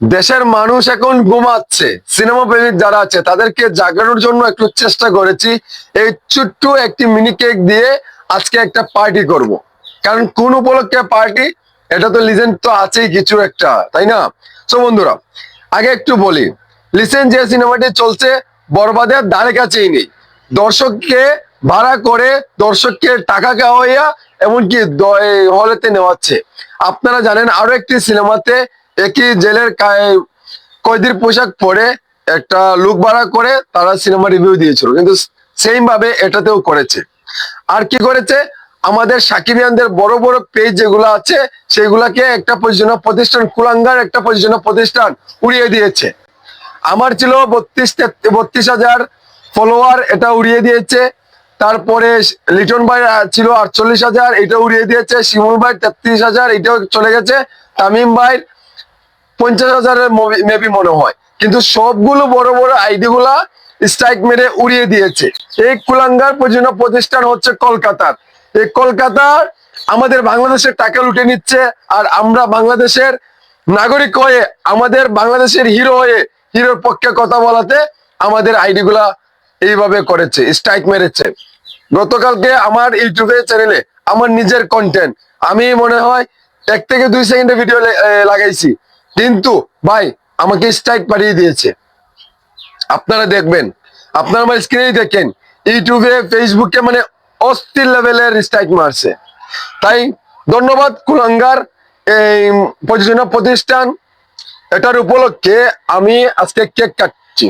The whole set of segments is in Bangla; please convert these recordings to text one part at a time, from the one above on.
দেশের মানুষ এখন ঘুমাচ্ছে। সিনেমা প্রেমিক যারা আছে, তাদেরকে জাগানোর জন্য একটু চেষ্টা করেছি। এই ছোট্ট একটি মিনি কেক দিয়ে আজকে একটা পার্টি করব। কারণ কোন উপলক্ষে পার্টি এটা তো লিজেন্ড তো আছেই কিছু একটা, তাই না? তো বন্ধুরা, আগে একটু বলি লিসেন যে সিনেমাটি চলছে বরবাদের ধারে কাছেই নেই। দর্শককে ভাড়া করে দর্শককে টাকা খাওয়াইয়া, এমনকি হলেতে নেওয়াচ্ছে। আপনারা জানেন আরও একটি সিনেমাতে একই জেলের কয়েদির পোশাক পরে একটা লুক ভাড়া করে তারা সিনেমা রিভিউ দিয়েছিল। কিন্তু সেম ভাবে এটাতেও করেছে। আর কি করেছে? আমাদের সাকিবিয়ানদের বড় বড় পেজ যেগুলো আছে, সেগুলাকে একটা পরিচালনা প্রতিষ্ঠান, কুলাঙ্গার একটা পরিচালনা প্রতিষ্ঠান উড়িয়ে দিয়েছে। আমার ছিল বত্রিশ বত্রিশ হাজার ফলোয়ার এটা উড়িয়ে দিয়েছে। তারপরে লিটন ভাই ছিল আটচল্লিশ হাজার, এটা উড়িয়ে দিয়েছে। শিমুল ভাই তেত্রিশ হাজার, এটাও চলে গেছে। তামিম ভাই পঞ্চাশ হাজারের মেবি মনে হয়। কিন্তু সবগুলো বড় বড় আইডি গুলা স্ট্রাইক মেরে উড়িয়ে দিয়েছে। এই কুলাঙ্গার পর্যন্ত প্রতিষ্ঠান হচ্ছে কলকাতার। এই কলকাতার আমাদের বাংলাদেশের টাকা লুটে নিচ্ছে আর আমরা বাংলাদেশের নাগরিক হয়ে, আমাদের বাংলাদেশের হিরো হয়ে হিরোর পক্ষে কথা বলাতে আমাদের আইডি গুলা এইভাবে করেছে স্ট্রাইক মেরেছে। গতকালকে আমার ইউটিউবে চ্যানেলে আমার নিজের কন্টেন্ট আমি মনে হয় এক থেকে দুই সেকেন্ডের ভিডিও লাগাইছি। কিন্তু ভাই, আমাকে স্ট্রাইক পাঠিয়ে দিয়েছে। আপনারা দেখবেন, আপনারা আমার স্ক্রিনেই দেখেন ইউটিউবে ফেসবুকে মানে অস্থির লেভেলের স্ট্রাইক মারছে। তাই ধন্যবাদ, কুলাঙ্গার এই প্রযোজনা প্রতিষ্ঠান। এটার উপলক্ষে আমি আজকে কেক কাটছি।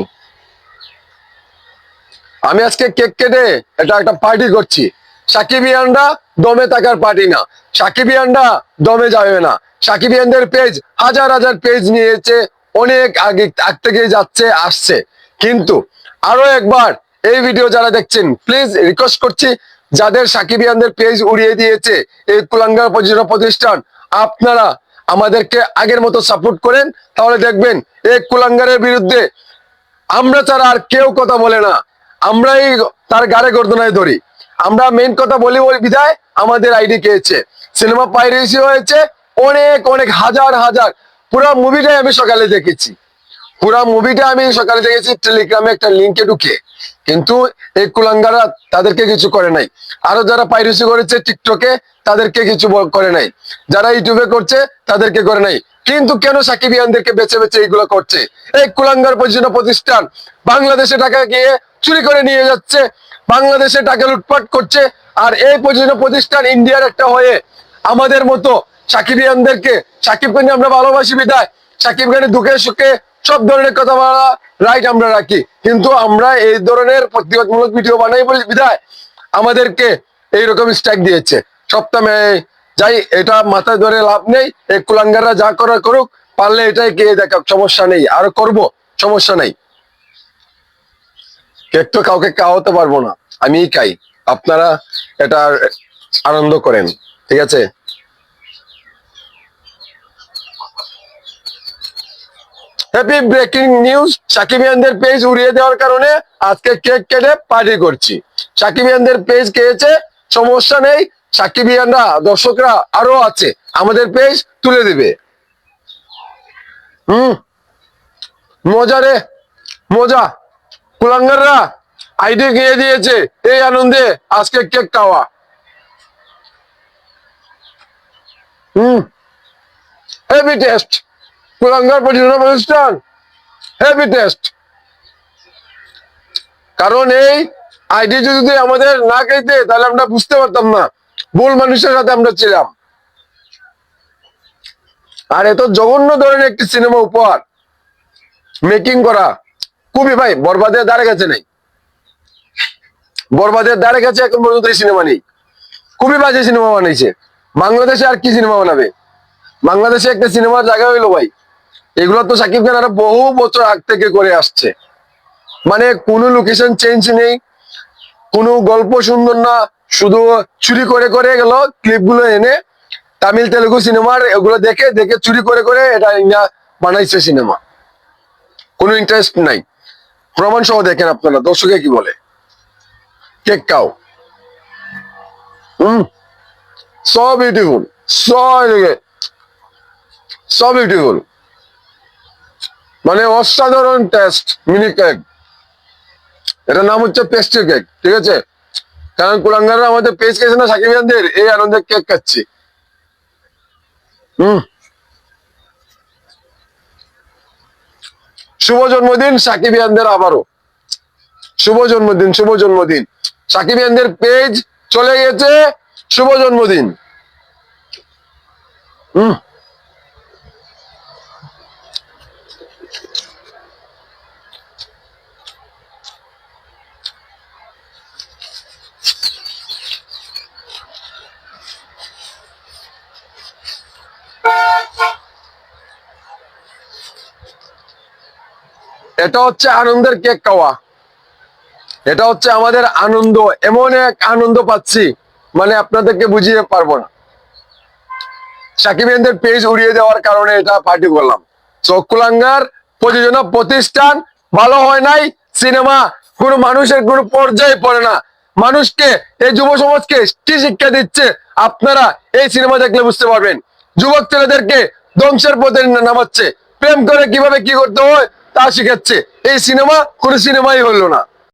আমি আজকে কেক কেটে এটা একটা পার্টি করছি। সাকিবিয়ানরা দমে থাকার পার্টি না। সাকিবিয়ানরা দমে যাবে না। সাকিবিয়ানদের পেজ হাজার হাজার পেজ নিয়েছে, অনেক আগে আগ থেকে যাচ্ছে, আসছে। কিন্তু আরও একবার এই ভিডিও যারা দেখছেন প্লিজ রিকোয়েস্ট করছি, যাদের সাকিব সাকিবিয়ানদের পেজ উড়িয়ে দিয়েছে, এই কুলাঙ্গার প্রযোজনা প্রতিষ্ঠান, আপনারা আমাদেরকে আগের মতো সাপোর্ট করেন, তাহলে দেখবেন এই কুলাঙ্গারের বিরুদ্ধে আমরা ছাড়া আর কেউ কথা বলে না। আমরাই তার গাড়ে গর্দনায় ধরি। আমরা মেইন কথা বলি বলি বিধায় আমাদের আইডি খেয়েছে সিনেমা পাইরেসি হয়েছে অনেক অনেক, হাজার হাজার। পুরো মুভিটাই আমি সকালে দেখেছি। পুরা মুভিটা আমি সকালে দেখেছি টেলিগ্রামে একটা লিঙ্কে ঢুকে। কিন্তু এই কুলাঙ্গারা তাদেরকে কিছু করে নাই। আরও যারা পাইরেসি করেছে টিকটকে তাদেরকে কিছু করে নাই। যারা ইউটিউবে করছে, তাদেরকে করে নাই। কিন্তু কেন সাকিবিয়ানদেরকে বেছে বেছে এইগুলো করছে? এই কুলাঙ্গার পর্যন্ত প্রতিষ্ঠান বাংলাদেশে টাকা গিয়ে চুরি করে নিয়ে যাচ্ছে, বাংলাদেশে টাকা লুটপাট করছে, আর এই পর্যন্ত প্রতিষ্ঠান ইন্ডিয়ার একটা হয়ে আমাদের মতো সাকিবিয়ানদেরকে সাকিব খানকে আমরা ভালোবাসি বিদায়। সাকিব খানের দুঃখে সুখে সব ধরনের কথা বলা রাইট আমরা রাখি। কিন্তু আমরা এই ধরনের প্রতিবাদমূলক ভিডিও বানাই বলি বিদায়। আমাদেরকে এইরকম স্ট্রাইক দিয়েছে। সপ্তাহে যাই, এটা মাথায় ধরে লাভ নেই। এই কুলাঙ্গাররা যা করার করুক, পারলে এটাই কে দেখা সমস্যা নেই। আর করব, সমস্যা নেই। কেক তো কাউকে খাওয়াতে পারব না। আমিই খাই। আপনারা এটা আনন্দ করেন। ঠিক আছে? হ্যাপি ব্রেকিং নিউজ সাকিবিয়ানদের পেজ উড়িয়ে দেওয়ার কারণে আজকে কেক কেটে পার্টি করছি। সাকিবিয়ানদের পেজ খেয়েছে, সমস্যা নেই সাকিবিয়ানরা দর্শকরা আরও আছে, আমাদের পেজ তুলে দিবে। হুম, মজা রে, মজা। কুলাঙ্গাররা আইডি গিয়ে দিয়েছে, এই আনন্দে আজকে কেক খাওয়া। হুম হেভি টেস্ট কুলাঙ্গার প্রতিষ্ঠান। হেভি টেস্ট কারণ এই আইডি যদি আমাদের না খাইতে তাহলে আমরা বুঝতে পারতাম না। ভুল মানুষের সাথে আমরা ছিলাম। আর এত জঘন্য ধরনের একটি সিনেমা উপহার। মেকিং করা। খুবই ভাই, বরবাদের দ্বারে গেছে নেই। বরবাদের দ্বারে গেছে এখন পর্যন্ত এই সিনেমা নেই। খুবই বাজে সিনেমা বানাইছে। বাংলাদেশে আর কি সিনেমা বানাবে? বাংলাদেশে একটা সিনেমার জায়গা হইল ভাই। এগুলো তো সাকিব খান আরও বহু বছর আগ থেকে করে আসছে। মানে কোনো লোকেশন চেঞ্জ নেই, কোনো গল্প সুন্দর না, শুধু চুরি করে করে গেল ক্লিপগুলো এনে তামিল তেলুগু সিনেমার এগুলো দেখে দেখে চুরি করে করে এটা ইন্ডিয়া বানাইছে সিনেমা। কোনো ইন্টারেস্ট নাই। প্রমাণ সহ দেখেন আপনারা, দর্শকে কি বলে? কেক কাও। হুম সব বিউটিফুল সব সব বিউটিফুল মানে অসাধারণ টেস্ট মিনি কেক এটার নাম হচ্ছে পেস্ট্রি কেক ঠিক আছে? কারণ কুলাঙ্গাররা আমাদের পেজ গেছে না সাকিব এই আনন্দে কেক খাচ্ছি। হুম। শুভ জন্মদিন সাকিব ইয়ানদের আবারও। শুভ জন্মদিন শুভ জন্মদিন। সাকিব ইয়ানদের পেজ চলে গেছে শুভ জন্মদিন। হুম। এটা হচ্ছে আনন্দের কেক খাওয়া। এটা হচ্ছে আমাদের আনন্দ, এমন এক আনন্দ পাচ্ছি মানে আপনাদেরকে বুঝিয়ে পারব না। সাকিবেনদের পেজ উড়িয়ে দেওয়ার কারণে এটা পার্টি করলাম। চকুলাঙ্গার প্রযোজনা প্রতিষ্ঠান, ভালো হয় নাই, সিনেমা, কোনো মানুষের কোনো পর্যায়ে পড়ে না। মানুষকে, এই যুব সমাজকে কি শিক্ষা দিচ্ছে, আপনারা এই সিনেমা দেখলে বুঝতে পারবেন। যুবক ছেলেদেরকে ধ্বংসের পথে নামাচ্ছে। প্রেম করে কীভাবে কি করতে হয় তা শিখাচ্ছে। এই সিনেমা কোনো সিনেমাই হলো না।